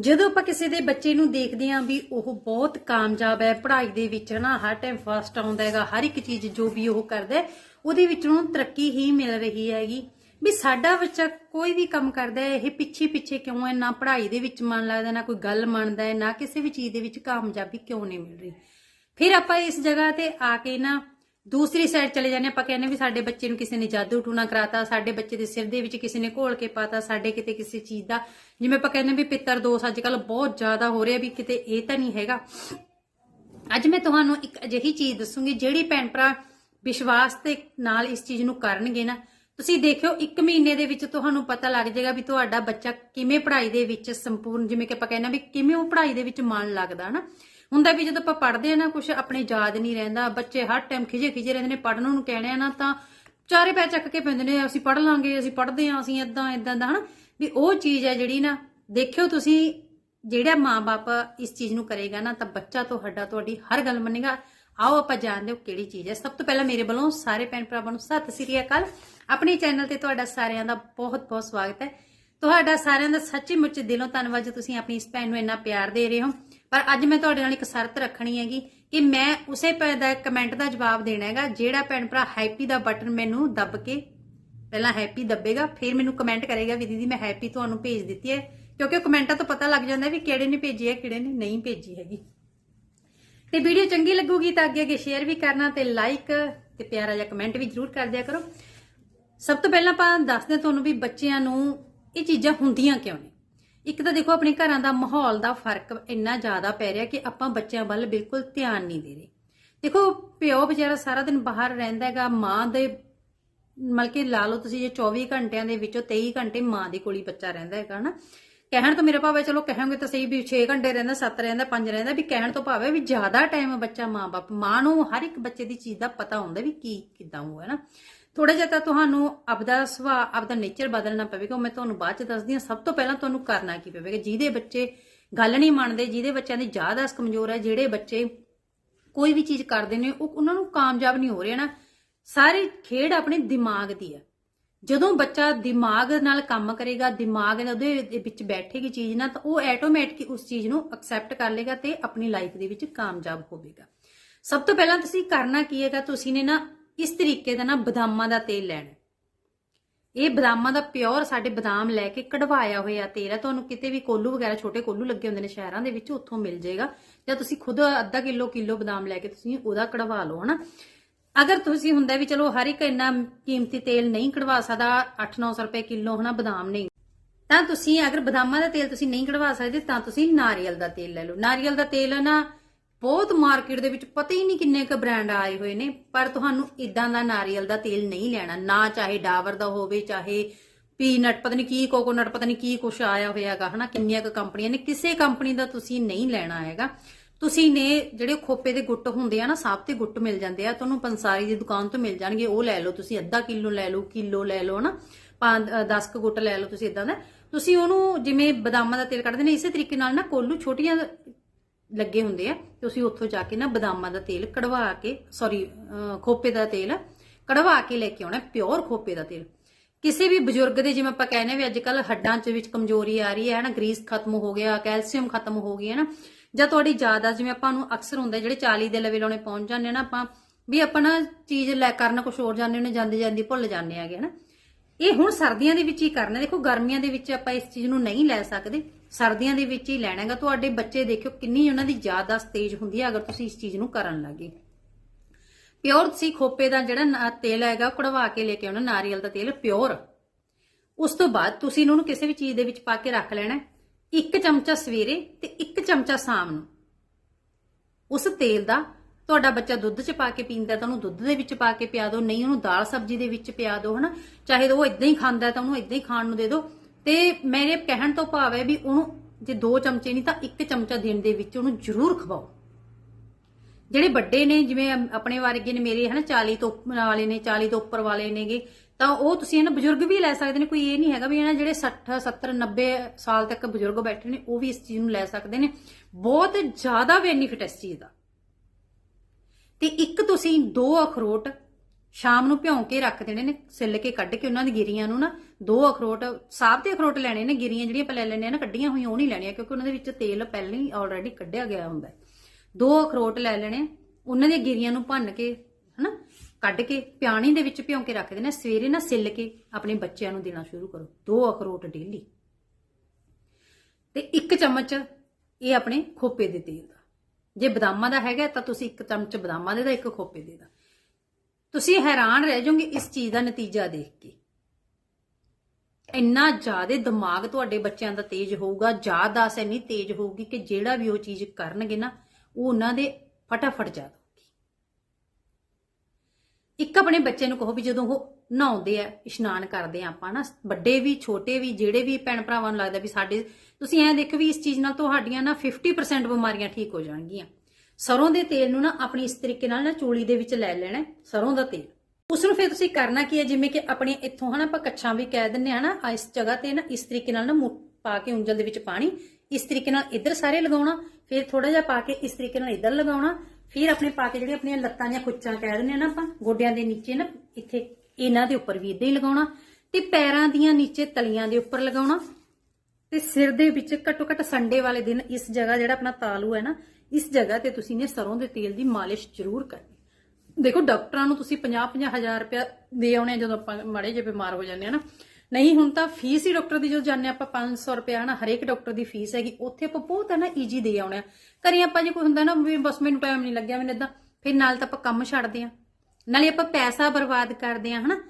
ਜਦੋਂ ਆਪਾਂ ਕਿਸੇ ਦੇ ਬੱਚੇ ਨੂੰ ਦੇਖਦੇ ਆਂ ਵੀ ਉਹ ਬਹੁਤ ਕਾਮਯਾਬ ਹੈ, ਪੜ੍ਹਾਈ ਦੇ ਵਿੱਚ ਨਾ ਹਰ ਟਾਈਮ ਫਸਟ ਆਉਂਦਾ ਹੈਗਾ, ਹਰ ਇੱਕ ਚੀਜ਼ ਜੋ ਵੀ ਉਹ ਕਰਦਾ ਉਹਦੇ ਵਿੱਚ ਉਹਨੂੰ ਤਰੱਕੀ ਹੀ ਮਿਲ ਰਹੀ ਹੈਗੀ। ਵੀ ਸਾਡਾ ਬੱਚਾ ਕੋਈ ਵੀ ਕੰਮ ਕਰਦਾ ਹੈ, ਇਹ ਪਿੱਛੇ ਪਿੱਛੇ ਕਿਉਂ ਹੈ? ਨਾ ਪੜ੍ਹਾਈ ਦੇ ਵਿੱਚ ਮਨ ਲੱਗਦਾ, ਨਾ ਕੋਈ ਗੱਲ ਮੰਨਦਾ ਹੈ, ਨਾ ਕਿਸੇ ਵੀ ਚੀਜ਼ ਦੇ ਵਿੱਚ ਕਾਮਯਾਬੀ ਕਿਉਂ ਨਹੀਂ ਮਿਲ ਰਹੀ? ਫਿਰ ਆਪਾਂ ਇਸ ਜਗ੍ਹਾ ਤੇ ਆ ਕੇ ਨਾ ਦੂਸਰੀ ਸਾਈਡ ਚਲੇ ਜਾਂਦੇ ਆਪਾਂ ਕਹਿੰਦੇ ਵੀ ਸਾਡੇ ਬੱਚੇ ਨੂੰ ਕਿਸੇ ਨੇ ਜਾਦੂ ਟੂਣਾ ਕਰਾਤਾ, ਸਾਡੇ ਬੱਚੇ ਦੇ ਸਿਰ ਦੇ ਵਿੱਚ ਕਿਸੇ ਨੇ ਘੋਲ ਕੇ ਪਾਤਾ, ਸਾਡੇ ਕਿਤੇ ਕਿਸੇ ਚੀਜ਼ ਦਾ। ਜਿਵੇਂ ਆਪਾਂ ਕਹਿੰਦੇ ਵੀ ਪਿੱਤਰ ਦੋਸ਼ ਅੱਜ ਕੱਲ ਬਹੁਤ ਜ਼ਿਆਦਾ ਹੋ ਰਿਹਾ ਵੀ ਕਿਤੇ ਇਹ ਤਾਂ ਨਹੀਂ ਹੈਗਾ। ਅੱਜ ਮੈਂ ਤੁਹਾਨੂੰ ਇੱਕ ਅਜਿਹੀ ਚੀਜ਼ ਦੱਸੂਗੀ, ਜਿਹੜੀ ਭੈਣ ਭਰਾ ਵਿਸ਼ਵਾਸ ਤੇ ਨਾਲ ਇਸ ਚੀਜ਼ ਨੂੰ ਕਰਨਗੇ ਨਾ, ਤੁਸੀਂ ਦੇਖਿਓ 1 ਮਹੀਨੇ ਦੇ ਵਿੱਚ ਤੁਹਾਨੂੰ ਪਤਾ ਲੱਗ ਜਾਏਗਾ ਵੀ ਤੁਹਾਡਾ ਬੱਚਾ ਕਿਵੇਂ ਪੜ੍ਹਾਈ ਦੇ ਵਿੱਚ ਸੰਪੂਰਨ, ਜਿਵੇਂ ਕਿ ਆਪਾਂ ਕਹਿੰਦੇ ਵੀ ਕਿਵੇਂ ਉਹ ਪੜ੍ਹਾਈ ਦੇ ਵਿੱਚ ਮਨ ਲੱਗਦਾ, ਹਨਾ? ਹੁੰਦਾ ਵੀ ਜਦੋਂ ਆਪਾਂ ਪੜ੍ਹਦੇ ਆ ਨਾ ਕੁਝ ਆਪਣੇ ਯਾਦ ਨਹੀਂ ਰਹਿੰਦਾ, ਬੱਚੇ ਹਰ ਟਾਈਮ ਖਿਜੇ ਖਿਜੇ ਰਹਿੰਦੇ ਨੇ, ਪੜ੍ਹਨ ਨੂੰ ਕਹਿਣੇ ਆ ਨਾ, ਤਾਂ ਚਾਰੇ ਪੈ ਚੱਕ ਕੇ ਪੈਂਦੇ ਨੇ, ਅਸੀਂ ਪੜ੍ਹ ਲਾਂਗੇ, ਅਸੀਂ ਪੜ੍ਹਦੇ ਆ ਅਸੀਂ ਇਦਾਂ ਇਦਾਂ ਦਾ ਹਨਾ? ਵੀ ਉਹ ਚੀਜ਼ ਹੈ ਜਿਹੜੀ ਨਾ, ਦੇਖਿਓ ਤੁਸੀਂ, ਜਿਹੜਾ ਮਾਂ-ਬਾਪ ਇਸ ਚੀਜ਼ ਨੂੰ ਕਰੇਗਾ ਨਾ, ਤਾਂ ਬੱਚਾ ਤੁਹਾਡਾ ਤੁਹਾਡੀ ਹਰ ਗੱਲ ਮੰਨੇਗਾ। ਆਓ ਆਪਾਂ ਜਾਣਦੇ ਹਾਂ ਕਿਹੜੀ ਚੀਜ਼ ਹੈ। ਸਭ ਤੋਂ ਪਹਿਲਾਂ ਮੇਰੇ ਵੱਲੋਂ ਸਾਰੇ ਭੈਣ ਭਰਾਵਾਂ ਨੂੰ ਸਤਿ ਸ੍ਰੀ ਅਕਾਲ। ਆਪਣੇ ਚੈਨਲ ਤੇ ਤੁਹਾਡਾ ਸਾਰਿਆਂ ਦਾ ਬਹੁਤ-ਬਹੁਤ ਸਵਾਗਤ ਹੈ। ਤੁਹਾਡਾ ਸਾਰਿਆਂ ਦਾ ਸੱਚੀ ਮੁੱਚ ਦਿਲੋਂ ਧੰਨਵਾਦ ਜੋ ਤੁਸੀਂ ਆਪਣੀ ਇਸ ਭੈਣ ਨੂੰ ਇੰਨਾ ਪਿਆਰ ਦੇ ਰਹੇ ਹੋ। ਪਰ ਅੱਜ ਮੈਂ ਤੁਹਾਡੇ ਨਾਲ ਇੱਕ ਸ਼ਰਤ ਰੱਖਣੀ ਹੈਗੀ ਕਿ ਮੈਂ ਉਸੇ ਭੈਣ ਦਾ ਕਮੈਂਟ ਦਾ ਜਵਾਬ ਦੇਣਾ ਹੈਗਾ, ਜਿਹੜਾ ਭੈਣ ਭਰਾ ਹੈਪੀ ਦਾ ਬਟਨ ਮੈਨੂੰ ਦੱਬ ਕੇ ਪਹਿਲਾਂ ਹੈਪੀ ਦੱਬੇਗਾ, ਫਿਰ ਮੈਨੂੰ ਕਮੈਂਟ ਕਰੇਗਾ ਵੀ ਦੀਦੀ ਮੈਂ ਹੈਪੀ ਤੁਹਾਨੂੰ ਭੇਜ ਦਿੱਤੀ ਹੈ, ਕਿਉਂਕਿ ਕਮੈਂਟਾਂ ਤੋਂ ਪਤਾ ਲੱਗ ਜਾਂਦਾ ਵੀ ਕਿਹੜੇ ਨੇ ਭੇਜੀ ਹੈ, ਕਿਹੜੇ ਨੇ ਨਹੀਂ ਭੇਜੀ ਹੈਗੀ। ਤੇ ਵੀਡੀਓ ਚੰਗੀ ਲੱਗੂਗੀ ਤਾਂ ਅੱਗੇ ਅੱਗੇ ਸ਼ੇਅਰ ਵੀ ਕਰਨਾ ਤੇ ਲਾਈਕ ਤੇ ਪਿਆਰਾ ਜਿਹਾ ਕਮੈਂਟ ਵੀ ਜ਼ਰੂਰ ਕਰ ਦਿਆ ਕਰੋ। ਸਭ ਤੋਂ ਪਹਿਲਾਂ ਆਪਾਂ ਦੱਸਦੇ ਹਾਂ ਤੁਹਾਨੂੰ ਵੀ ਬੱਚਿਆਂ ਨੂੰ ਇਹ ਚੀਜ਼ਾਂ ਹੁੰਦੀਆਂ ਕਿਉਂ ਨੇ। ਇੱਕ ਤਾਂ ਦੇਖੋ, ਆਪਣੇ ਘਰਾਂ ਦਾ ਮਾਹੌਲ ਦਾ ਫ਼ਰਕ ਇੰਨਾ ਜ਼ਿਆਦਾ ਪੈ ਰਿਹਾ ਕਿ ਆਪਾਂ ਬੱਚਿਆਂ ਵੱਲ ਬਿਲਕੁਲ ਧਿਆਨ ਨਹੀਂ ਦੇ ਰਹੇ। ਦੇਖੋ, ਪਿਓ ਵਿਚਾਰਾ ਸਾਰਾ ਦਿਨ ਬਾਹਰ ਰਹਿੰਦਾ ਹੈਗਾ, ਮਾਂ ਦੇ ਮਤਲਬ ਕਿ ਲਾ ਲਓ ਤੁਸੀਂ ਜੇ 24 ਘੰਟਿਆਂ ਦੇ ਵਿੱਚੋਂ 23 ਘੰਟੇ ਮਾਂ ਦੇ ਕੋਲ ਹੀ ਬੱਚਾ ਰਹਿੰਦਾ ਹੈਗਾ ਨਾ ਕਹਿਣ ਤੋਂ ਮੇਰਾ ਭਾਵੇਂ ਚਲੋ ਕਹਾਂਗੇ ਤਾਂ ਸਹੀ ਵੀ 6 ਘੰਟੇ ਰਹਿੰਦਾ 7 ਰਹਿੰਦਾ 5 ਰਹਿੰਦਾ, ਵੀ ਕਹਿਣ ਤੋਂ ਭਾਵੇਂ ਵੀ ਜ਼ਿਆਦਾ ਟਾਈਮ ਬੱਚਾ ਮਾਂ-ਬਾਪ, ਮਾਂ ਨੂੰ ਹਰ ਇੱਕ ਬੱਚੇ ਦੀ ਚੀਜ਼ ਦਾ ਪਤਾ ਹੁੰਦਾ ਵੀ ਕੀ, ਕਿਦਾਂ ਉਹ ਨਾ। ਥੋੜਾ ਜਿਹਾ ਤਾਂ ਤੁਹਾਨੂੰ ਆਪਦਾ ਸੁਭਾਅ, ਆਪਦਾ ਨੇਚਰ ਬਦਲਣਾ ਪਵੇਗਾ, ਉਹ ਮੈਂ ਤੁਹਾਨੂੰ ਬਾਅਦ ਚ ਦੱਸਦੀ ਹਾਂ। ਸਭ ਤੋਂ ਪਹਿਲਾਂ ਤੁਹਾਨੂੰ ਕਰਨਾ ਕੀ ਪਵੇਗਾ? ਜਿਹਦੇ ਬੱਚੇ ਗੱਲ ਨਹੀਂ ਮੰਨਦੇ, ਜਿਹਦੇ ਬੱਚਿਆਂ ਦੀ ਯਾਦਾਸ਼ਤ ਕਮਜ਼ੋਰ ਹੈ, ਜਿਹੜੇ ਬੱਚੇ ਕੋਈ ਵੀ ਚੀਜ਼ ਕਰਦੇ ਨੇ, ਉਹ ਉਹਨਾਂ ਨੂੰ ਕਾਮਯਾਬ ਨਹੀਂ ਹੋ ਰਹੇ ਨਾ। ਸਾਰੀ ਖੇਡ ਆਪਣੇ ਦਿਮਾਗ ਦੀ ਹੈ। ਜਦੋਂ ਬੱਚਾ ਦਿਮਾਗ ਨਾਲ ਕੰਮ ਕਰੇਗਾ, ਦਿਮਾਗ ਨਾਲ ਉਹਦੇ ਵਿੱਚ ਬੈਠੇਗੀ ਚੀਜ਼ ਨਾ ਤਾਂ ਉਹ ਆਟੋਮੈਟਿਕ ਉਸ ਚੀਜ਼ ਨੂੰ ਐਕਸੈਪਟ ਕਰ ਲੇਗਾ ਤੇ ਆਪਣੀ ਲਾਈਫ ਦੇ ਵਿੱਚ ਕਾਮਯਾਬ ਹੋਵੇਗਾ। ਸਭ ਤੋਂ ਪਹਿਲਾਂ ਤੁਸੀਂ ਕਰਨਾ ਕੀ ਹੈਗਾ? ਤੁਸੀਂ ਨੇ ਨਾ ਇਸ ਤਰੀਕੇ ਦਾ ਨਾ ਬਦਾਮਾਂ ਦਾ ਤੇਲ ਲੈਣਾ। ਇਹ ਬਦਾਮਾਂ ਦਾ ਪਿਓਰ ਸਾਡੇ ਬਦਾਮ ਲੈ ਕੇ ਕਢਵਾਇਆ ਹੋਇਆ ਤੇਲ ਹੈ ਤੁਹਾਨੂੰ ਕਿਤੇ ਵੀ ਕੋਲੂ ਵਗੈਰਾ, ਛੋਟੇ ਕੋਲੂ ਲੱਗੇ ਹੁੰਦੇ ਨੇ ਸ਼ਹਿਰਾਂ ਦੇ ਵਿੱਚ, ਉੱਥੋਂ ਮਿਲ ਜਾਏਗਾ। ਜਾਂ ਤੁਸੀਂ ਖੁਦ ਅੱਧਾ ਕਿਲੋ ਕਿਲੋ ਬਦਾਮ ਲੈ ਕੇ ਤੁਸੀਂ ਉਹਦਾ ਕਢਵਾ ਲਓ, ਹਨਾ। ਅਗਰ ਤੁਸੀਂ ਹੁੰਦਾ ਵੀ ਚਲੋ ਹਰ ਇੱਕ ਇੰਨਾ ਕੀਮਤੀ ਤੇਲ ਨਹੀਂ ਕਢਵਾ ਸਕਦਾ 8-900 ਰੁਪਏ ਕਿਲੋ ਹਨਾ ਬਦਾਮ ਨਹੀਂ। ਤਾਂ ਤੁਸੀਂ ਅਗਰ ਬਦਾਮਾਂ ਦਾ ਤੇਲ ਤੁਸੀਂ ਨਹੀਂ ਕਢਵਾ ਸਕਦੇ, ਤਾਂ ਤੁਸੀਂ ਨਾਰੀਅਲ ਦਾ ਤੇਲ ਲੈ ਲਓ। ਨਾਰੀਅਲ ਦਾ ਤੇਲ ਨਾ ਬਹੁਤ ਮਾਰਕੀਟ ਦੇ ਵਿੱਚ ਪਤਾ ਹੀ ਨਹੀਂ ਕਿੰਨੇ ਕ ਬ੍ਰਾਂਡ ਆਏ ਹੋਏ ਨੇ, ਪਰ ਤੁਹਾਨੂੰ ਇਦਾਂ ਦਾ ਨਾਰੀਅਲ ਦਾ ਤੇਲ ਨਹੀਂ ਲੈਣਾ। ਨਾ ਚਾਹੇ ਡਾਵਰ ਦਾ ਹੋਵੇ, ਚਾਹੇ ਪੀਨਟ ਪਤਾ ਨਹੀਂ ਕੀ ਕੋਕੋਨਟ ਪਤਾ ਨਹੀਂ ਕੀ ਕੁਛ ਆਇਆ ਹੋਇਆਗਾ ਹਨਾ? ਕਿੰਨੀਆਂ ਕ ਕੰਪਨੀਆਂ ਨੇ, ਕਿਸੇ ਕੰਪਨੀ ਦਾ ਤੁਸੀਂ ਨਹੀਂ ਲੈਣਾ ਹੈਗਾ। ਤੁਸੀਂ ਨੇ ਜਿਹੜੇ ਖੋਪੇ ਦੇ ਗੁੱਟ ਹੁੰਦੇ ਆ ਨਾ, ਸਾਫ਼ ਤੇ ਗੁੱਟ ਮਿਲ ਜਾਂਦੇ ਆ, ਤੁਹਾਨੂੰ ਪੰਸਾਰੀ ਦੀ ਦੁਕਾਨ ਤੋਂ ਮਿਲ ਜਾਣਗੇ, ਉਹ ਲੈ ਲਓ ਤੁਸੀਂ, ਅੱਧਾ ਕਿਲੋ ਲੈ ਲਓ, ਕਿਲੋ ਲੈ ਲਓ ਨਾ 10 ਕ ਗੁੱਟ ਲੈ ਲਓ ਤੁਸੀਂ ਇਦਾਂ ਦਾ। ਤੁਸੀਂ ਉਹਨੂੰ ਜਿਵੇਂ ਬਦਾਮਾਂ ਦਾ ਤੇਲ ਕੱਢਦੇ ਨੇ, ਇਸੇ ਤਰੀਕੇ ਨਾਲ ਨਾ, ਕੋਲੂ ਛੋਟੀਆਂ ਲੱਗੇ ਹੁੰਦੇ ਆ ਤੁਸੀਂ ਉੱਥੋਂ ਜਾ ਕੇ ਨਾ ਬਦਾਮਾਂ ਦਾ ਤੇਲ ਕਢਵਾ ਕੇ ਸੌਰੀ ਖੋਪੇ ਦਾ ਤੇਲ ਕਢਵਾ ਕੇ ਲੈ ਕੇ ਆਉਣਾ ਪਿਓਰ ਖੋਪੇ ਦਾ ਤੇਲ। ਕਿਸੇ ਵੀ ਬਜ਼ੁਰਗ ਦੇ, ਜਿਵੇਂ ਆਪਾਂ ਕਹਿੰਦੇ ਵੀ ਅੱਜ ਕੱਲ ਹੱਡਾਂ 'ਚ ਵਿੱਚ ਕਮਜ਼ੋਰੀ ਆ ਰਹੀ ਹੈ ਨਾ ਗਰੀਸ ਖਤਮ ਹੋ ਗਿਆ, ਕੈਲਸ਼ੀਅਮ ਖਤਮ ਹੋ ਗਈ ਹੈ ਨਾ ਜਾਂ ਤੁਹਾਡੀ ਜ਼ਿਆਦਾ, ਜਿਵੇਂ ਆਪਾਂ ਨੂੰ ਅਕਸਰ ਹੁੰਦਾ, ਜਿਹੜੇ 40 ਦੇ ਲੈਵਲ ਉਹਨੇ ਪਹੁੰਚ ਜਾਂਦੇ ਨਾ, ਆਪਾਂ ਵੀ ਆਪਣਾ ਚੀਜ਼ ਲੈ ਕਰਨ ਕੁਝ ਹੋਰ ਜਾਂਦੇ ਨੇ ਜਾਂਦੇ, ਜਾਂਦੀ ਭੁੱਲ ਜਾਂਦੇ ਆਗੇ ਹਨਾ। ਇਹ ਹੁਣ ਸਰਦੀਆਂ ਦੇ ਵਿੱਚ ਹੀ ਕਰਨਾ, ਦੇਖੋ ਗਰਮੀਆਂ ਦੇ ਵਿੱਚ ਆਪਾਂ ਇਸ ਚੀਜ਼ ਨੂੰ ਨਹੀਂ ਲੈ ਸਕਦੇ। ਸਰਦੀਆਂ ਦੇ ਵਿੱਚ ਹੀ ਲੈਣਾਗਾ ਤੁਹਾਡੇ ਬੱਚੇ ਦੇਖਿਓ ਕਿੰਨੀ ਉਹਨਾਂ ਦੀ ਜ਼ਿਆਦਾ ਤੇਜ਼ ਹੁੰਦੀ ਹੈ ਅਗਰ ਤੁਸੀਂ ਇਸ ਚੀਜ਼ ਨੂੰ ਕਰਨ ਲੱਗੇ। ਪਿਓਰ ਤੁਸੀਂ ਖੋਪੇ ਦਾ ਜਿਹੜਾ ਤੇਲ ਹੈਗਾ, ਉਹ ਕਢਵਾ ਕੇ ਲੈ ਕੇ ਆਉਣਾ, ਨਾਰੀਅਲ ਦਾ ਤੇਲ, ਪਿਓਰ। ਉਸ ਤੋਂ ਬਾਅਦ ਤੁਸੀਂ ਇਹਨੂੰ ਕਿਸੇ ਵੀ ਚੀਜ਼ ਦੇ ਵਿੱਚ ਪਾ ਕੇ ਰੱਖ ਲੈਣਾ ਇੱਕ ਚਮਚਾ ਸਵੇਰੇ ਤੇ ਇੱਕ ਚਮਚਾ ਸ਼ਾਮ ਨੂੰ। ਉਸ ਤੇਲ ਦਾ ਤੁਹਾਡਾ ਬੱਚਾ ਦੁੱਧ 'ਚ ਪਾ ਕੇ ਪੀਂਦਾ ਤਾਂ ਉਹਨੂੰ ਦੁੱਧ ਦੇ ਵਿੱਚ ਪਾ ਕੇ ਪਿਆ ਦਿਓ। ਨਹੀਂ ਉਹਨੂੰ ਦਾਲ ਸਬਜ਼ੀ ਦੇ ਵਿੱਚ ਪਿਆ ਦਿਓ, ਹਨਾ। ਚਾਹੇ ਉਹ ਇਦਾਂ ਹੀ ਖਾਂਦਾ ਤਾਂ ਉਹਨੂੰ ਇਦਾਂ ਹੀ ਖਾਣ ਨੂੰ ਦੇ ਦਿਓ। ਤੇ ਮੇਰੇ ਕਹਿਣ ਤੋਂ ਭਾਵ ਹੈ ਵੀ ਉਹਨੂੰ ਜੇ ਦੋ ਚਮਚੇ ਨਹੀਂ ਤਾਂ ਇੱਕ ਚਮਚਾ ਦਿਨ ਦੇ ਵਿੱਚ ਉਹਨੂੰ ਜ਼ਰੂਰ ਖਵਾਓ। ਜਿਹੜੇ ਵੱਡੇ ਨੇ, ਜਿਵੇਂ ਆਪਣੇ ਵਰਗੇ ਨੇ, ਮੇਰੇ ਹਨਾ 40 ਤੋਂ ਵਾਲੇ ਨੇ 40 ਤੋਂ ਉੱਪਰ ਵਾਲੇ ਨੇਗੇ, ਤਾਂ ਉਹ ਤੁਸੀਂ ਇਹਨਾਂ ਬਜ਼ੁਰਗ ਵੀ ਲੈ ਸਕਦੇ ਨੇ, ਕੋਈ ਇਹ ਨਹੀਂ ਹੈਗਾ ਵੀ ਇਹਨਾਂ ਜਿਹੜੇ 60 70 90 ਸਾਲ ਤੱਕ ਬਜ਼ੁਰਗ ਬੈਠੇ ਨੇ, ਉਹ ਵੀ ਇਸ ਚੀਜ਼ ਨੂੰ ਲੈ ਸਕਦੇ ਨੇ। ਬਹੁਤ ਜ਼ਿਆਦਾ ਬੈਨੀਫਿਟ ਇਸ ਚੀਜ਼ ਦਾ। ਤੇ ਇੱਕ ਤੁਸੀਂ ਦੋ ਅਖਰੋਟ ਸ਼ਾਮ ਨੂੰ ਭਿਉਂ ਕੇ ਰੱਖ ਦੇਣੇ ਨੇ, ਸਿੱਲ ਕੇ ਕੱਢ ਕੇ ਉਹਨਾਂ ਦੀ ਗਿਰੀਆਂ ਨੂੰ ਨਾ, ਦੋ ਅਖਰੋਟ, ਸਾਫ਼ ਤੇ ਅਖਰੋਟ ਲੈਣੇ ਨੇ, ਗਿਰੀਆਂ ਜਿਹੜੀਆਂ ਆਪਾਂ ਲੈ ਲੈਣੇ ਆ ਨਾ, ਕੱਢੀਆਂ ਹੋਈਆਂ, ਉਹ ਨਹੀਂ ਲੈਣੀਆਂ, ਕਿਉਂਕਿ ਉਹਨਾਂ ਦੇ ਵਿੱਚ ਤੇਲ ਪਹਿਲਾਂ ਹੀ ਆਲਰੇਡੀ ਕੱਢਿਆ ਗਿਆ ਹੁੰਦਾ ਦੋ ਅਖਰੋਟ ਲੈ ਲੈਣੇ, ਉਹਨਾਂ ਦੀਆਂ ਗਿਰੀਆਂ ਨੂੰ ਭੰਨ ਕੇ, ਹਨਾ, ਕੱਢ ਕੇ ਪਿਆਣੀ ਦੇ ਵਿੱਚ ਭਿਉਂ ਕੇ ਰੱਖ ਦੇਣਾ, ਸਵੇਰੇ ਨਾ ਸਿੱਲ ਕੇ ਆਪਣੇ ਬੱਚਿਆਂ ਨੂੰ ਦੇਣਾ ਸ਼ੁਰੂ ਕਰੋ। ਦੋ ਅਖਰੋਟ ਡੇਲੀ। ਤੇ ਇੱਕ ਚਮਚ ਇਹ ਆਪਣੇ ਖੋਪੇ ਦੇ ਤੇਲ ਦਾ। ਜੇ ਬਦਾਮਾਂ ਦਾ ਹੈਗਾ ਤਾਂ ਤੁਸੀਂ ਇੱਕ ਚਮਚ ਬਦਾਮਾਂ ਦੇ ਦਾ ਇੱਕ ਖੋਪੇ ਦੇ ਦਾ। ਤੁਸੀਂ ਹੈਰਾਨ ਰਹਿ ਜਾਓਗੇ ਇਸ ਚੀਜ਼ ਦਾ ਨਤੀਜਾ ਦੇਖ ਕੇ। ਇੰਨਾ ਜ਼ਿਆਦਾ ਦਿਮਾਗ ਤੁਹਾਡੇ ਬੱਚਿਆਂ ਦਾ ਤੇਜ਼ ਹੋਊਗਾ ਯਾਦਦਾਸ਼ਤ ਇੰਨੀ ਤੇਜ਼ ਹੋਊਗੀ ਕਿ ਜਿਹੜਾ ਵੀ ਉਹ ਚੀਜ਼ ਕਰਨਗੇ ਨਾ, ਉਹ ਉਹਨਾਂ ਦੇ ਫਟਾਫਟ ਯਾਦ ਹੋਊਗੀ। ਇੱਕ ਆਪਣੇ ਬੱਚੇ ਨੂੰ ਕਹੋ ਵੀ ਜਦੋਂ ਉਹ ਨਹਾਉਂਦੇ ਆ, ਇਸ਼ਨਾਨ ਕਰਦੇ ਆ ਆਪਾਂ ਨਾ, ਵੱਡੇ ਵੀ, ਛੋਟੇ ਵੀ, ਜਿਹੜੇ ਵੀ ਭੈਣ ਭਰਾਵਾਂ ਨੂੰ ਲੱਗਦਾ ਵੀ ਸਾਡੇ, ਤੁਸੀਂ ਐਂ ਦੇਖੋ ਵੀ ਇਸ ਚੀਜ਼ ਨਾਲ ਤੁਹਾਡੀਆਂ ਨਾ 50% ਬਿਮਾਰੀਆਂ ਠੀਕ ਹੋ ਜਾਣਗੀਆਂ। ਸਰੋਂ ਦੇ ਤੇਲ ਨੂੰ ਨਾ ਆਪਣੀ ਇਸ ਤਰੀਕੇ ਨਾਲ ਨਾ ਚੂਲੀ ਦੇ ਵਿੱਚ ਲੈ ਲੈਣਾ ਸਰੋਂ ਦਾ ਤੇਲ। ਉਸ ਨੂੰ ਫਿਰ ਤੁਸੀਂ ਕਰਨਾ ਕੀ ਹੈ? ਜਿਵੇਂ ਕਿ ਆਪਣੇ ਇੱਥੋਂ ਹਨਾ ਆਪਾਂ ਕੱਛਾਂ ਵੀ ਕਹਿ ਦਿੰਨੇ ਆ ਨਾ ਇਸ ਜਗ੍ਹਾ ਤੇ ਨਾ ਇਸ ਤਰੀਕੇ ਨਾਲ ਨਾ ਪਾ ਕੇ ਉਂਗਲ ਦੇ ਵਿੱਚ ਪਾਣੀ, ਇਸ ਤਰੀਕੇ ਨਾਲ ਇੱਧਰ ਸਾਰੇ ਲਗਾਉਣਾ, ਫਿਰ ਥੋੜਾ ਜਿਹਾ ਪਾ ਕੇ ਇਸ ਤਰੀਕੇ ਨਾਲ ਇੱਧਰ ਲਗਾਉਣਾ, ਫਿਰ ਆਪਣੇ ਪਾ ਕੇ ਜਿਹੜੀਆਂ ਆਪਣੀਆਂ ਲੱਤਾਂ ਦੀਆਂ ਖੁੱਚਾਂ ਕਹਿ ਦਿੰਨੇ ਆ ਨਾ ਆਪਾਂ, ਗੋਡਿਆਂ ਦੇ ਨੀਚੇ ਨਾ ਇੱਥੇ ਇਹਨਾਂ ਦੇ ਉੱਪਰ ਵੀ ਇਦਾਂ ਹੀ ਲਗਾਉਣਾ ਤੇ ਪੈਰਾਂ ਦੀਆਂ ਨੀਚੇ ਤਲੀਆਂ ਦੇ ਉੱਪਰ ਲਗਾਉਣਾ ਤੇ ਸਿਰ ਦੇ ਵਿੱਚ ਘੱਟੋ ਘੱਟ ਸੰਡੇ ਵਾਲੇ ਦਿਨ ਇਸ ਜਗ੍ਹਾ ਜਿਹੜਾ ਆਪਣਾ ਤਾਲੂ ਹੈ ਨਾ ਇਸ ਜਗ੍ਹਾ ਤੇ ਤੁਸੀਂ ਨੇ ਸਰੋਂ ਦੇ ਤੇਲ ਦੀ ਮਾਲਿਸ਼ ਜ਼ਰੂਰ ਕਰਨੀ। ਦੇਖੋ, ਡਾਕਟਰਾਂ ਨੂੰ ਤੁਸੀਂ 50-50 ਹਜ਼ਾਰ ਰੁਪਇਆ ਦੇ ਆਉਣੇ ਆ ਜਦੋਂ ਆਪਾਂ ਮਾੜੇ ਜਿਹੇ ਬਿਮਾਰ ਹੋ ਜਾਂਦੇ ਆ ਨਾ। ਨਹੀਂ, ਹੁਣ ਤਾਂ ਫੀਸ ਹੀ ਡਾਕਟਰ ਦੀ ਜਦੋਂ ਜਾਂਦੇ ਆ, ਆਪਾਂ 500 ਰੁਪਇਆ ਨਾ ਹਰੇਕ ਡਾਕਟਰ ਦੀ ਫੀਸ ਹੈਗੀ, ਉੱਥੇ ਆਪਾਂ ਬਹੁਤ ਹੈ ਨਾ ਈਜੀ ਦੇ ਆਉਣੇ ਆ। ਕਰੀ ਆਪਾਂ ਜੇ ਕੋਈ ਹੁੰਦਾ ਨਾ, ਵੀ ਬਸ ਮੈਨੂੰ ਟਾਈਮ ਨਹੀਂ ਲੱਗਿਆ, ਮੈਨੂੰ ਇਦਾਂ ਫਿਰ ਨਾਲ ਤਾਂ ਆਪਾਂ ਕੰਮ ਛੱਡਦੇ ਆ। ਨਾਲੇ ਆਪਾਂ ਪੈਸਾ ਬਰਬਾਦ ਕਰਦੇ ਆ ਹਨਾ।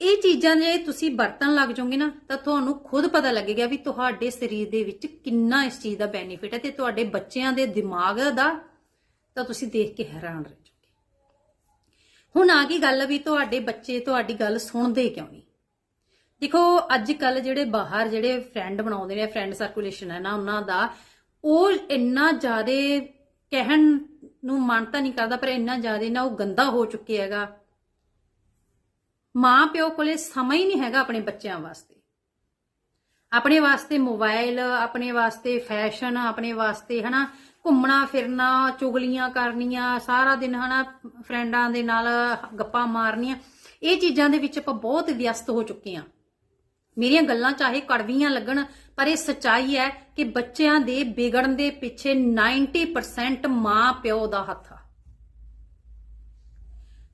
ਇਹ ਚੀਜ਼ਾਂ ਜੇ ਤੁਸੀਂ ਵਰਤਣ ਲੱਗ ਜਾਓਗੇ ਨਾ, ਤਾਂ ਤੁਹਾਨੂੰ ਖੁਦ ਪਤਾ ਲੱਗੇਗਾ ਵੀ ਤੁਹਾਡੇ ਸਰੀਰ ਦੇ ਵਿੱਚ ਕਿੰਨਾ ਇਸ ਚੀਜ਼ ਦਾ ਬੈਨੀਫਿਟ ਹੈ ਤੇ ਤੁਹਾਡੇ ਬੱਚਿਆਂ ਦੇ ਦਿਮਾਗ ਦਾ, ਤਾਂ ਤੁਸੀਂ ਦੇਖ ਕੇ ਹੈਰਾਨ ਰਹਿ ਜਾਓਗੇ। ਹੁਣ ਆ ਗਈ ਗੱਲ ਵੀ ਤੁਹਾਡੇ ਬੱਚੇ ਤੁਹਾਡੀ ਗੱਲ ਸੁਣਦੇ ਕਿਉਂ ਨਹੀਂ? ਦੇਖੋ ਅੱਜ ਕੱਲ ਜਿਹੜੇ ਬਾਹਰ ਜਿਹੜੇ ਫਰੈਂਡ ਬਣਾਉਂਦੇ ਨੇ ਫਰੈਂਡ ਸਰਕੂਲੇਸ਼ਨ ਹੈ ਨਾ ਉਹਨਾਂ ਦਾ, ਉਹ ਇੰਨਾ ਜ਼ਿਆਦਾ ਕਹਿਣ ਨੂੰ ਮਨ ਤਾਂ ਨਹੀਂ ਕਰਦਾ, ਪਰ ਇੰਨਾ ਜ਼ਿਆਦਾ ਨਾ ਉਹ ਗੰਦਾ ਹੋ ਚੁੱਕਿਆ ਹੈਗਾ। ਮਾਂ ਪਿਓ ਕੋਲੇ ਸਮਾਂ ਹੀ ਨਹੀਂ ਹੈਗਾ ਆਪਣੇ ਬੱਚਿਆਂ ਵਾਸਤੇ। ਆਪਣੇ ਵਾਸਤੇ ਮੋਬਾਈਲ ਆਪਣੇ ਵਾਸਤੇ ਫੈਸ਼ਨ, ਆਪਣੇ ਵਾਸਤੇ ਹਨਾ, ਘੁੰਮਣਾ, ਫਿਰਨਾ, ਚੁਗਲੀਆਂ ਕਰਨੀਆਂ, ਸਾਰਾ ਦਿਨ ਹਨਾ ਫਰੈਂਡਾਂ ਦੇ ਨਾਲ ਗੱਪਾਂ ਮਾਰਨੀਆਂ, ਇਹ ਚੀਜ਼ਾਂ ਦੇ ਵਿੱਚ ਆਪਾਂ ਬਹੁਤ ਵਿਅਸਤ ਹੋ ਚੁੱਕੇ ਹਾਂ। ਮੇਰੀਆਂ ਗੱਲਾਂ ਚਾਹੇ ਕੜਵੀਆਂ ਲੱਗਣ, ਪਰ ਇਹ ਸੱਚਾਈ ਹੈ ਕਿ ਬੱਚਿਆਂ ਦੇ ਵਿਗੜਨ ਦੇ ਪਿੱਛੇ 90% ਮਾਂ ਪਿਓ ਦਾ ਹੱਥ ਆ।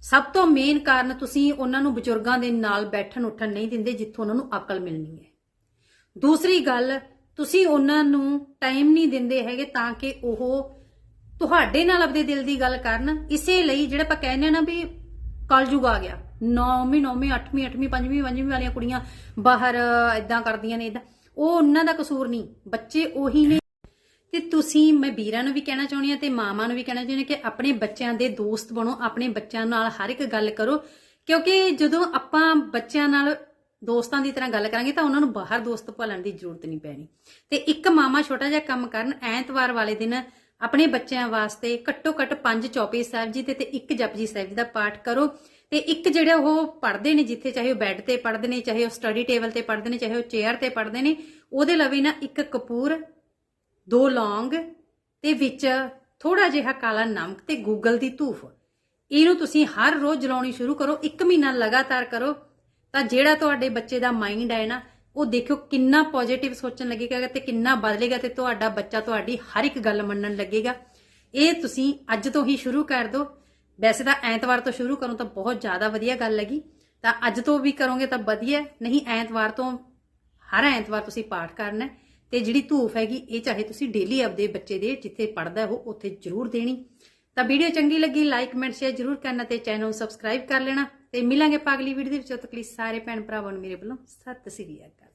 ਸਭ ਤੋਂ ਮੇਨ ਕਾਰਨ ਤੁਸੀਂ ਉਹਨਾਂ ਨੂੰ ਬਜ਼ੁਰਗਾਂ ਦੇ ਨਾਲ ਬੈਠਣ, ਉੱਠਣ ਨਹੀਂ ਦਿੰਦੇ ਜਿੱਥੋਂ ਉਹਨਾਂ ਨੂੰ ਅਕਲ ਮਿਲਣੀ ਹੈ। ਦੂਸਰੀ ਗੱਲ, ਤੁਸੀਂ ਉਹਨਾਂ ਨੂੰ ਟਾਈਮ ਨਹੀਂ ਦਿੰਦੇ ਹੈਗੇ ਤਾਂ ਕਿ ਉਹ ਤੁਹਾਡੇ ਨਾਲ ਆਪਣੇ ਦਿਲ ਦੀ ਗੱਲ ਕਰਨ। ਇਸੇ ਲਈ ਜਿਹੜਾ ਆਪਾਂ ਕਹਿੰਦੇ ਆ ਨਾ ਵੀ ਕਲਯੁਗ ਆ ਗਿਆ। 9ਵੀਂ 9ਵੀਂ 8ਵੀਂ 8ਵੀਂ 5ਵੀਂ 5ਵੀਂ ਵਾਲੀਆਂ ਕੁੜੀਆਂ ਬਾਹਰ ਇਦਾਂ ਕਰਦੀਆਂ ਨੇ ਇਦਾਂ ਉਹ ਉਹਨਾਂ ਦਾ ਕਸੂਰ ਨਹੀਂ। ਬੱਚੇ ਉਹੀ ਨੇ ਤੇ ਤੁਸੀਂ, ਮੈਂ ਵੀਰਾਂ ਨੂੰ ਵੀ ਕਹਿਣਾ ਚਾਹੁੰਦੀ ਹਾਂ ਤੇ ਮਾਮਾ ਨੂੰ ਵੀ ਕਹਿਣਾ ਚਾਹੁੰਦੀ ਹਾਂ ਕਿ ਆਪਣੇ ਬੱਚਿਆਂ ਦੇ ਦੋਸਤ ਬਣੋ, ਆਪਣੇ ਬੱਚਿਆਂ ਨਾਲ ਹਰ ਇੱਕ ਗੱਲ ਕਰੋ। ਕਿਉਂਕਿ ਜਦੋਂ ਆਪਾਂ ਬੱਚਿਆਂ ਨਾਲ ਦੋਸਤਾਂ ਦੀ ਤਰ੍ਹਾਂ ਗੱਲ ਕਰਾਂਗੇ ਤਾਂ ਉਹਨਾਂ ਨੂੰ ਬਾਹਰ ਦੋਸਤ ਭਾਲਣ ਦੀ ਜ਼ਰੂਰਤ ਨਹੀਂ ਪੈਣੀ। ਤੇ ਇੱਕ ਮਾਮਾ ਛੋਟਾ ਜਿਹਾ ਕੰਮ ਕਰਨ, ਐਤਵਾਰ ਵਾਲੇ ਦਿਨ ਆਪਣੇ ਬੱਚਿਆਂ ਵਾਸਤੇ ਘੱਟੋ ਘੱਟ ਪੰਜ ਚੌਪਈ ਸਾਹਿਬ ਜੀ ਦੇ ਤੇ ਇੱਕ ਜਪਜੀ ਸਾਹਿਬ ਜੀ ਦਾ ਪਾਠ ਕਰੋ। ਤੇ ਇੱਕ ਜਿਹੜਾ ਉਹ ਪੜ੍ਹਦੇ ਨੇ ਜਿੱਥੇ ਚਾਹੇ ਉਹ ਬੈੱਡ ਤੇ ਪੜ੍ਹਦੇ ਨੇ, ਚਾਹੇ ਉਹ ਸਟੱਡੀ ਟੇਬਲ ਤੇ ਪੜ੍ਹਦੇ ਨੇ, ਚਾਹੇ ਉਹ ਚੇਅਰ ਤੇ ਪੜ੍ਹਦੇ ਨੇ, ਉਹਦੇ ਲਵੇ ਨਾ ਇੱਕ ਕਪੂਰ ਦੋ ਲੌਂਗ ਤੇ ਵਿੱਚ ਥੋੜਾ ਜਿਹਾ ਕਾਲਾ ਨਮਕ ਤੇ ਗੂਗਲ ਦੀ ਧੂਫ। ਇਹਨੂੰ ਤੁਸੀਂ ਹਰ ਰੋਜ਼ ਜਲਾਉਣੀ ਸ਼ੁਰੂ ਕਰੋ 1 ਮਹੀਨਾ ਲਗਾਤਾਰ ਕਰੋ, ਤਾਂ ਜਿਹੜਾ ਤੁਹਾਡੇ ਬੱਚੇ ਦਾ ਮਾਈਂਡ ਹੈ ਨਾ, ਉਹ ਦੇਖਿਓ ਕਿੰਨਾ ਪੋਜ਼ਿਟਿਵ ਸੋਚਣ ਲੱਗੇਗਾ ਤੇ ਕਿੰਨਾ ਬਦਲੇਗਾ ਤੇ ਤੁਹਾਡਾ ਬੱਚਾ ਤੁਹਾਡੀ ਹਰ ਇੱਕ ਗੱਲ ਮੰਨਣ ਲੱਗੇਗਾ। ਇਹ ਤੁਸੀਂ ਅੱਜ ਤੋਂ ਹੀ ਸ਼ੁਰੂ ਕਰ ਦਿਓ। ਵੈਸੇ ਤਾਂ ਐਤਵਾਰ ਤੋਂ ਸ਼ੁਰੂ ਕਰੋ ਤਾਂ ਬਹੁਤ ਜ਼ਿਆਦਾ ਵਧੀਆ ਗੱਲ ਲੱਗੀ ਤਾਂ ਅੱਜ ਤੋਂ ਵੀ ਕਰੋਗੇ ਤਾਂ ਵਧੀਆ। ਨਹੀਂ, ਐਤਵਾਰ ਤੋਂ ਹਰ ਐਤਵਾਰ ਤੁਸੀਂ ਪਾਠ ਕਰਨਾ ਤੇ ਜਿਹੜੀ ਧੂਫ ਹੈਗੀ, ਇਹ ਚਾਹੇ ਤੁਸੀਂ ਡੇਲੀ ਆਪਦੇ ਬੱਚੇ ਦੇ ਜਿੱਥੇ ਪੜਦਾ ਉਹ ਉੱਥੇ ਜ਼ਰੂਰ ਦੇਣੀ। ਤਾਂ ਵੀਡੀਓ ਚੰਗੀ ਲੱਗੀ ਲਾਈਕ ਕਮੈਂਟ ਸ਼ੇਅਰ ਜ਼ਰੂਰ ਕਰਨਾ ਤੇ ਚੈਨਲ ਨੂੰ ਸਬਸਕ੍ਰਾਈਬ ਕਰ ਲੈਣਾ। ਤੇ ਮਿਲਾਂਗੇ ਆਪਾਂ ਅਗਲੀ ਵੀਡੀਓ ਦੇ ਵਿੱਚ ਤੱਕ ਲਈ ਸਾਰੇ ਭੈਣ ਭਰਾਵਾਂ ਨੂੰ ਮੇਰੇ ਵੱਲੋਂ ਸਤਿ ਸ੍ਰੀ ਅਕਾਲ।